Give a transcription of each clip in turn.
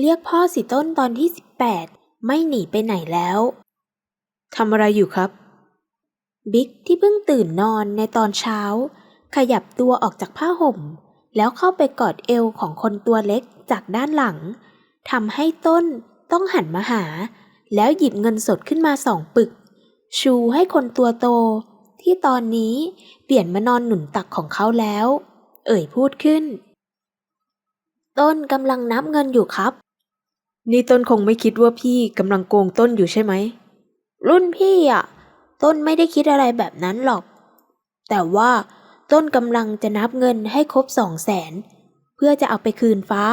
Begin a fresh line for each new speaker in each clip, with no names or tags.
เรียกพ่อสิต้นตอนที่18ไม่หนีไปไหนแล้ว
ทำอะไรอยู่ครับ
บิ๊กที่เพิ่งตื่นนอนในตอนเช้า ขยับตัวออกจากผ้าห่ม แล้วเข้าไปกอดเอวของคนตัวเล็กจากด้านหลังทำให้ต้นต้องหันมาหา แล้วหยิบเงินสดขึ้นมาสองปึก ชูให้คนตัวโต ที่ตอนนี้เปลี่ยนมานอนหนุนตักของเขาแล้ว เอ่ยพูดขึ้น ต้นกำลังนับเงินอยู่ครับ
นี่ต้นคงไม่คิดว่าพี่กำลังโกงต้นอยู่ใช่ไหม
รุ่นพี่อะ ต้นไม่ได้คิดอะไรแบบนั้นหรอก แต่ว่าต้นกำลังจะนับเงินให้ครบสองแสนเพื่อจะเอาไปคืนฟ้า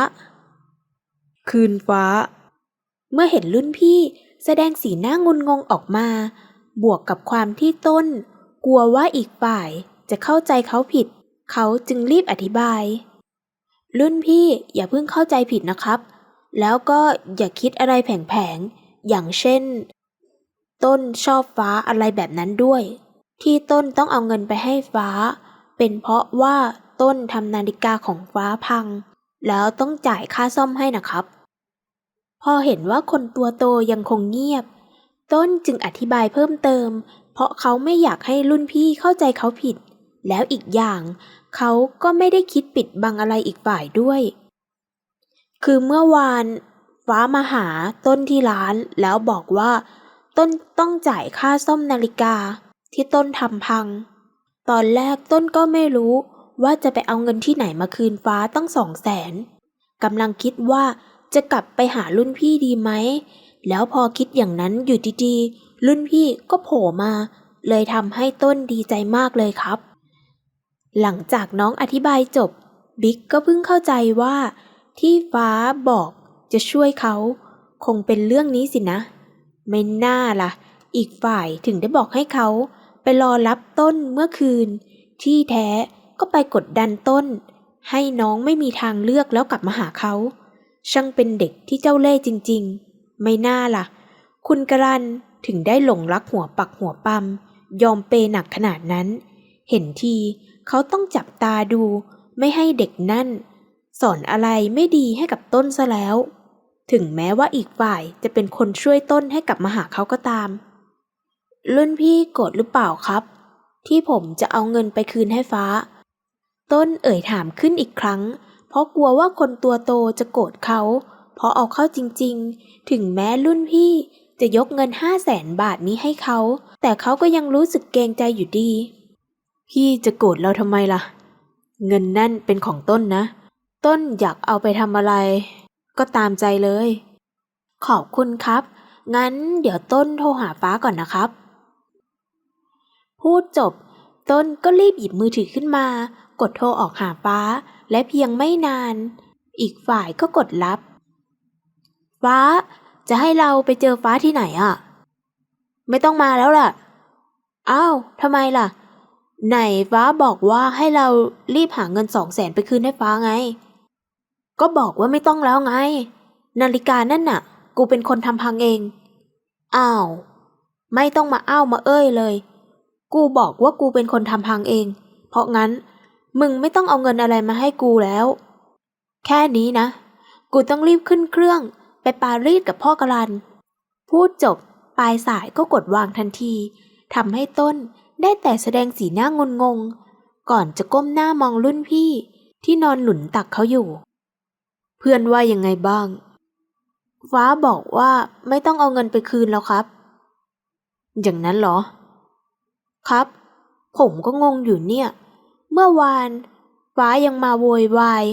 คืนฟ้า
เมื่อเห็นรุ่นพี่แสดงสีหน้างุนงงออกมา บวกกับความที่ต้น กลัวว่าอีกฝ่ายจะเข้าใจเขาผิด เขาจึงรีบอธิบาย รุ่นพี่อย่าเพิ่งเข้าใจผิดนะครับ แล้วก็อย่าคิดอะไรแผงๆ อย่างเช่น ต้นชอบฟ้าอะไรแบบนั้นด้วย ที่ต้นต้องเอาเงินไปให้ฟ้า เป็นเพราะว่าต้นทำนาฬิกาของฟ้าพัง แล้วต้องจ่ายค่าซ่อมให้นะครับ พอเห็นว่าคนตัวโตยังคงเงียบ ต้นจึงอธิบายเพิ่มเติม เพราะเขาไม่อยากให้รุ่นพี่เข้าใจเขาผิด แล้วอีกอย่าง เขาก็ไม่ได้คิดปิดบังอะไรอีกฝ่ายด้วย คือเมื่อวานฟ้ามาหาต้นที่ร้านแล้วบอกว่า ต้นต้องจ่ายค่าซ่อมนาฬิกาที่ต้นทำพัง ตอนแรกต้นก็ไม่รู้ว่าจะไปเอาเงินที่ไหนมาคืนฟ้าตั้งสองแสนกำลังคิดว่าจะกลับไปหารุ่นพี่ดีไหม แล้วพอคิดอย่างนั้นอยู่ดีๆ รุ่นพี่ก็โผล่มา เลยทำให้ต้นดีใจมากเลยครับ หลังจากน้องอธิบายจบ บิ๊กก็เพิ่งเข้าใจว่า ที่ฟ้าบอกจะช่วยเขา คงเป็นเรื่องนี้สินะ ไม่น่าล่ะ อีกฝ่ายถึงได้บอกให้เขาไปรอรับต้นเมื่อคืน ที่แท้ก็ไปกดดันต้น ให้น้องไม่มีทางเลือกแล้วกลับมาหาเขา ช่างเป็นเด็กที่เจ้าเล่ห์จริง ๆ ไม่น่าล่ะ คุณกรันถึงได้หลงรักหัวปักหัวปั๊มยอมเปยหนักขนาดนั้น เห็นทีเขาต้องจับตาดูไม่ให้เด็กนั่น สอนอะไรไม่ดีให้กับต้นซะแล้ว ถึงแม้ว่าอีกฝ่ายจะเป็นคนช่วยต้นให้กลับมาหาเขาก็ตาม รุ่นพี่โกรธหรือเปล่าครับ ที่ผมจะเอาเงินไปคืนให้ฟ้า ต้นเอ่ยถามขึ้นอีกครั้ง เพราะกลัวว่าคนตัวโตจะโกรธเขา เพราะเอาเข้าจริง ๆ ถึงแม้รุ่นพี่จะยกเงินห้าแสนบาทนี้ให้เขา แต่เขาก็ยังรู้สึกเกรงใจอยู่ดี
พี่จะโกรธเราทำไมล่ะ เงินนั่นเป็นของต้นนะ ต้นอยากเอาไปทำอะไร ก็ตามใจเลย
ขอบคุณครับ งั้นเดี๋ยวต้นโทรหาฟ้าก่อนนะครับ พูดจบ ต้นก็รีบหยิบมือถือขึ้นมา กดโทรออกหาฟ้า และเพียงไม่นาน อีกฝ่ายก็กดรับ ฟ้า จะให้เราไปเจอฟ้าที่ไหนอะ ไม่ต้องมาแล้วล่ะ อ้าวทำไมล่ะไหนฟ้าบอกว่าให้เรารีบหาเงินสองแสนไปคืนให้ฟ้าไง ก็บอกว่าไม่ต้องแล้วไง นาฬิกานั่นน่ะ กูเป็นคนทำพังเอง อ้าว ไม่ต้องมาอ้าวมาเอ้ยเลย กูบอกว่ากูเป็นคนทำพังเอง เพราะงั้น มึงไม่ต้องเอาเงินอะไรมาให้กูแล้ว แค่นี้นะ กูต้องรีบขึ้นเครื่อง ไปปารีสกับพ่อกรัน พูดจบปลายสายก็กดวางทันทีทำให้ต้นได้แต่แสดงสีหน้างงง ก่อนจะก้มหน้ามองรุ่นพี่ที่นอนหนุนตักเขาอยู่
เพื่อนว่ายังไงบ้าง
ฟ้าบอกว่าไม่ต้องเอาเงินไปคืนแล้วครับ
อย่างนั้นเหรอ
ครับ ผมก็งงอยู่เนี่ย เมื่อวาน ฟ้ายังมาโวยวาย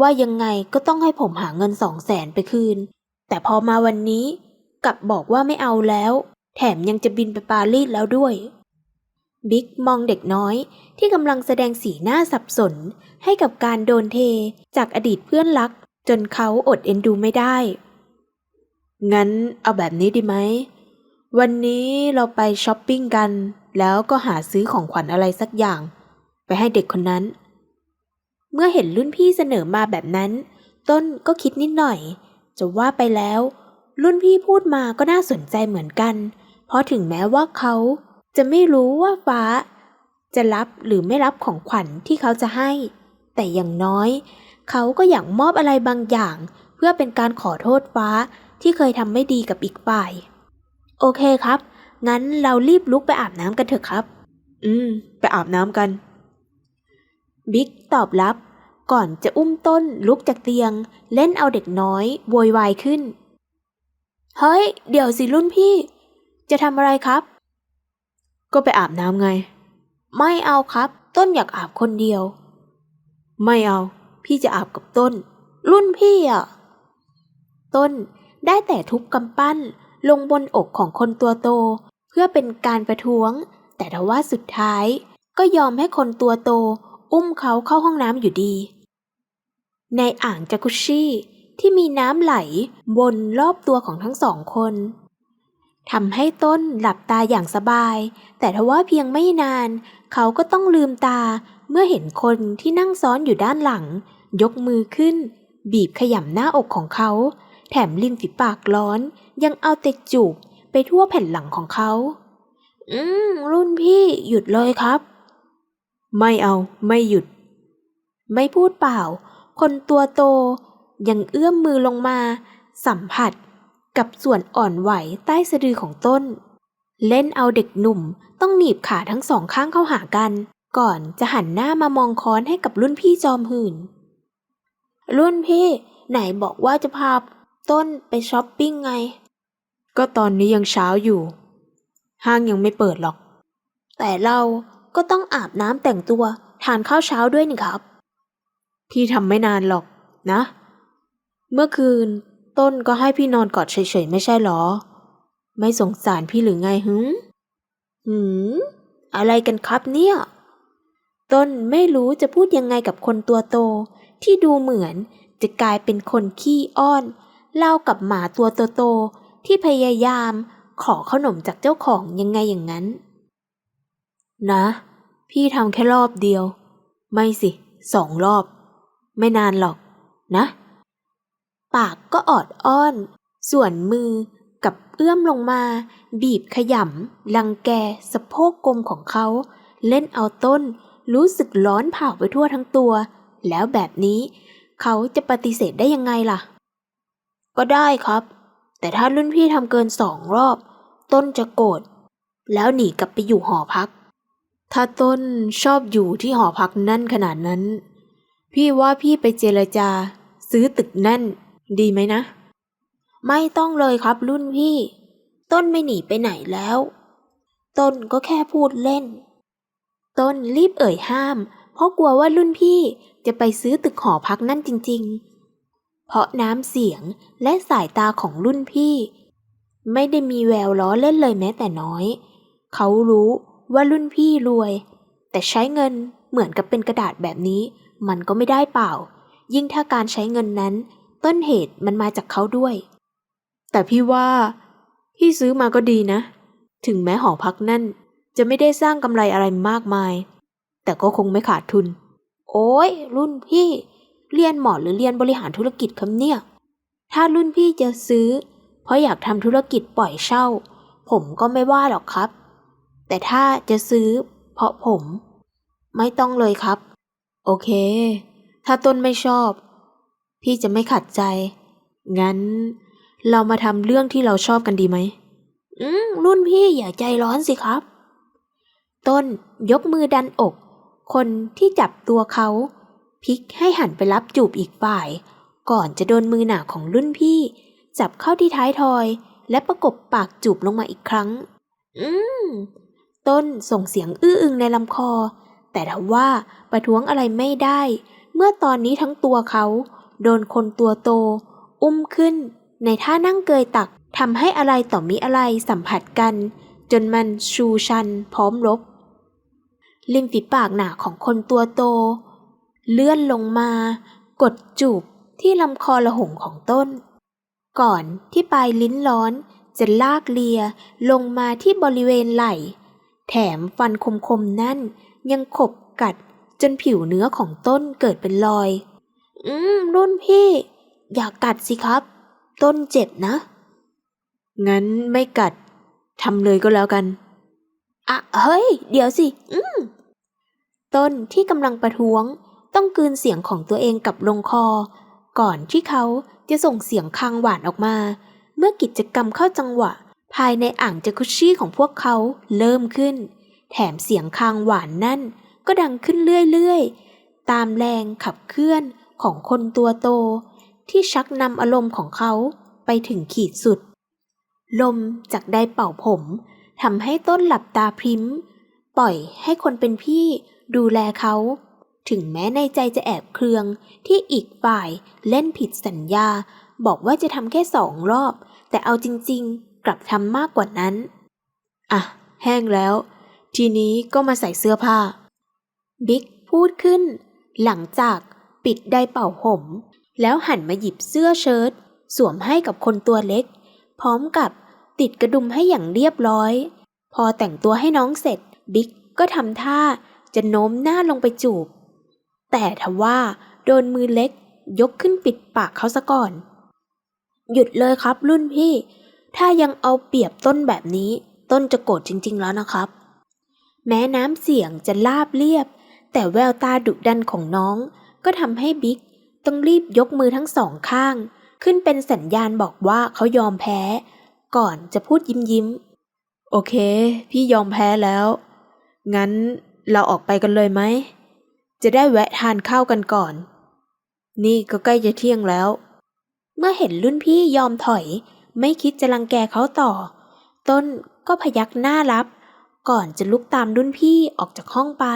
ว่ายังไงก็ต้องให้ผมหาเงินสองแสนไปคืน แต่พอมาวันนี้กลับบอกว่าไม่เอาแล้ว แถมยังจะบินไปปารีสแล้วด้วย บิ๊กมองเด็กน้อยที่กำลังแสดงสีหน้าสับสนให้กับการโดนเทจากอดีตเพื่อนรัก จนเขาอดเอ็นดูไม่ได้
งั้นเอาแบบนี้ดีไหม วันนี้เราไปช้อปปิ้งกัน แล้วก็หาซื้อของขวัญอะไรสักอย่าง ไปให้เด็กคนนั้น
เมื่อเห็นรุ่นพี่เสนอมาแบบนั้น ต้นก็คิดนิดหน่อย จะว่าไปแล้ว รุ่นพี่พูดมาก็น่าสนใจเหมือนกัน เพราะถึงแม้ว่าเขา จะไม่รู้ว่าฟ้า จะรับหรือไม่รับของขวัญที่เขาจะให้ แต่อย่างน้อย เขาก็อยากมอบอะไรบางอย่าง เพื่อเป็นการขอโทษฟ้าที่เคยทำไม่ดีกับอีกฝ่าย โอเคครับ งั้นเรารีบลุกไปอาบน้ำกันเถอะครับ
อืม ไปอาบน้ำกัน
บิ๊กตอบรับ ก่อนจะอุ้มต้นลุกจากเตียง เล่นเอาเด็กน้อยโวยวายขึ้น เฮ้ย เดี๋ยวสิรุ่นพี่ จะทำอะไรครับ
ก็ไปอาบน้ำไง
ไม่เอาครับ ต้นอยากอาบคนเดียว
ไม่เอา พี่จะอาบกับต้น
รุ่นพี่อะ ต้นได้แต่ทุบกำปั้นลงบนอกของคนตัวโต เพื่อเป็นการประท้วง แต่ทว่าสุดท้ายก็ยอมให้คนตัวโต อุ้มเขาเข้าห้องน้ำอยู่ดี ในอ่างจากุชชี่ที่มีน้ำไหลวนรอบตัวของทั้งสองคน ทำให้ต้นหลับตาอย่างสบาย แต่ทว่าเพียงไม่นาน เขาก็ต้องลืมตาเมื่อเห็นคนที่นั่งซ้อนอยู่ด้านหลัง ยกมือขึ้น บีบขยำหน้าอกของเขา แถมริมฝีปากร้อน ยังเอาเตะจูบไปทั่วแผ่นหลังของเขา อืม รุ่นพี่หยุดเลยครับ
ไม่เอาไม่หยุด
ไม่พูดเปล่า คนตัวโตยังเอื้อมมือลงมา สัมผัส กับส่วนอ่อนไหวใต้สะดือของต้น เล่นเอาเด็กหนุ่มต้องหนีบขาทั้งสองข้างเข้าหากัน ก่อนจะหันหน้ามามองค้อนให้กับรุ่นพี่จอมหื่น รุ่นพี่ ไหนบอกว่าจะพาต้นไปช้อปปิ้งไง
ก็ตอนนี้ยังเช้าอยู่ ห้างยังไม่เปิดหรอก
แต่เราก็ต้องอาบน้ำแต่งตัวทานข้าวเช้าด้วยนี่ครับ
พี่ทำไม่นานหรอกนะ เมื่อคืน ต้นก็ให้พี่นอนกอดเฉยๆไม่ใช่หรอ ไม่สงสารพี่หรือไงหึ
หืมอะไรกันครับเนี่ย ต้นไม่รู้จะพูดยังไงกับคนตัวโต ที่ดูเหมือนจะกลายเป็นคนขี้อ้อน เล่ากับหมาตัวโตๆที่พยายามขอขนมจากเจ้าของยังไงอย่างนั้น
นะ พี่ทำแค่รอบเดียว ไม่สิสองรอบ ไม่นานหรอกนะ
ปากก็ออดอ้อน ส่วนมือกับเอื้อมลงมา บีบขยำลังแกสะโพกกลมของเขา เล่นเอาต้น รู้สึกร้อนเผาไปทั่วทั้งตัว แล้วแบบนี้ เขาจะปฏิเสธได้ยังไงล่ะ ก็ได้ครับ แต่ถ้ารุ่นพี่ทำเกินสองรอบ ต้นจะโกรธแล้วหนีกลับไปอยู่หอพัก
ถ้าต้นชอบอยู่ที่หอพักนั่นขนาดนั้น พี่ว่าพี่ไปเจรจา ซื้อตึกนั่น ดีไหมนะ
ไม่ต้องเลยครับรุ่นพี่ ต้นไม่หนีไปไหนแล้ว ต้นก็แค่พูดเล่น ต้นรีบเอ่ยห้าม เพราะกลัวว่ารุ่นพี่จะไปซื้อตึกหอพักนั่นจริง ๆ เพราะน้ำเสียงและสายตาของรุ่นพี่ ไม่ได้มีแววล้อเล่นเลยแม้แต่น้อย เขารู้ว่ารุ่นพี่รวย แต่ใช้เงินเหมือนกับเป็นกระดาษแบบนี้ มันก็ไม่ได้เปล่า ยิ่งถ้าการใช้เงินนั้น ต้นเหตุมันมาจากเขาด้วย
แต่พี่ว่าพี่ซื้อมาก็ดีนะ ถึงแม้หอพักนั่น จะไม่ได้สร้างกำไรอะไรมากมาย แต่ก็คงไม่ขาดทุน
โอ้ยรุ่นพี่ เรียนหมอหรือเรียนบริหารธุรกิจคำเนี่ย ถ้ารุ่นพี่จะซื้อ เพราะอยากทำธุรกิจปล่อยเช่า ผมก็ไม่ว่าหรอกครับ แต่ถ้าจะซื้อ เพราะผม ไม่ต้องเลยครับ
โอเค ถ้าต้นไม่ชอบ พี่จะไม่ขัดใจ งั้น เรามาทำเรื่องที่เราชอบกันดีไหม
อืม รุ่นพี่อย่าใจร้อนสิครับ ต้นยกมือดันอก คนที่จับตัวเขาพลิกให้หันไปรับจูบอีกฝ่าย ก่อนจะโดนมือหนาของรุ่นพี่ จับเข้าที่ท้ายทอย และประกบปากจูบลงมาอีกครั้ง อืม ต้นส่งเสียงอื้ออึงในลำคอ แต่ทว่าประท้วงอะไรไม่ได้ เมื่อตอนนี้ทั้งตัวเขา โดนคนตัวโต อุ้มขึ้น ในท่านั่งเกยตักทำให้อะไรต่อมิอะไรสัมผัสกัน จนมันชูชันพร้อมรบริมฝีปากหนาของคนตัวโต เลื่อนลงมา กดจูบที่ลำคอละหงของต้น ก่อนที่ปลายลิ้นร้อนจะลากเลียลงมาที่บริเวณไหล่ แถมฟันคมๆนั่นยังขบกัดจนผิวเนื้อของต้นเกิดเป็นรอย อืม รุ่นพี่ อย่ากกัดสิครับ ต้นเจ็บนะ
งั้นไม่กัดทำเลยก็แล้วกัน
อะ เฮ้ย เดี๋ยวสิ อืม ต้นที่กำลังประท้วง ต้องกลืนเสียงของตัวเองกับลงคอ ก่อนที่เขาจะส่งเสียงคางหวานออกมา เมื่อกิจกรรมเข้าจังหวะ ภายในอ่างจากุชชี่ของพวกเขาเริ่มขึ้น แถมเสียงคางหวานนั่น ก็ดังขึ้นเรื่อยๆ ตามแรงขับเคลื่อน ของคนตัวโต ที่ชักนำอารมณ์ของเขาไปถึงขีดสุด ลมจากไดเป่าผมทำให้ต้นหลับตาพริ้ม ปล่อยให้คนเป็นพี่ดูแลเขา ถึงแม้ในใจจะแอบเครืองที่อีกฝ่ายเล่นผิดสัญญา บอกว่าจะทำแค่สองรอบ แต่เอาจริงๆ กลับทำมากกว่านั้น
อะ แห้งแล้ว ทีนี้ก็มาใส่เสื้อผ้า
บิ๊กพูดขึ้น หลังจาก ปิดไดเป่าผม แล้วหันมาหยิบเสื้อเชิ้ตสวมให้กับคนตัวเล็ก พร้อมกับติดกระดุมให้อย่างเรียบร้อย พอแต่งตัวให้น้องเสร็จ บิ๊กก็ทำท่าจะโน้มหน้าลงไปจูบ แต่ทว่าโดนมือเล็กยกขึ้นปิดปากเขาซะก่อน หยุดเลยครับรุ่นพี่ ถ้ายังเอาเปรียบต้นแบบนี้ ต้นจะโกรธจริง ๆ แล้วนะครับ แม้น้ำเสียงจะลาบเรียบ แต่แววตาดุดันของน้อง ก็ทำให้บิ๊กต้องรีบยกมือทั้งสองข้าง ขึ้นเป็นสัญญาณบอกว่าเขายอมแพ้ ก่อนจะพูดยิ้มยิ้ม
โอเค พี่ยอมแพ้แล้ว งั้นเราออกไปกันเลยไหม จะได้แวะทานข้าวกันก่อน นี่ก็ใกล้จะเที่ยงแล้ว
ๆเมื่อเห็นรุ่นพี่ยอมถอย ไม่คิดจะรังแกเขาต่อ ต้นก็พยักหน้ารับ ก่อนจะลุกตามรุ่นพี่ออกจากห้องไป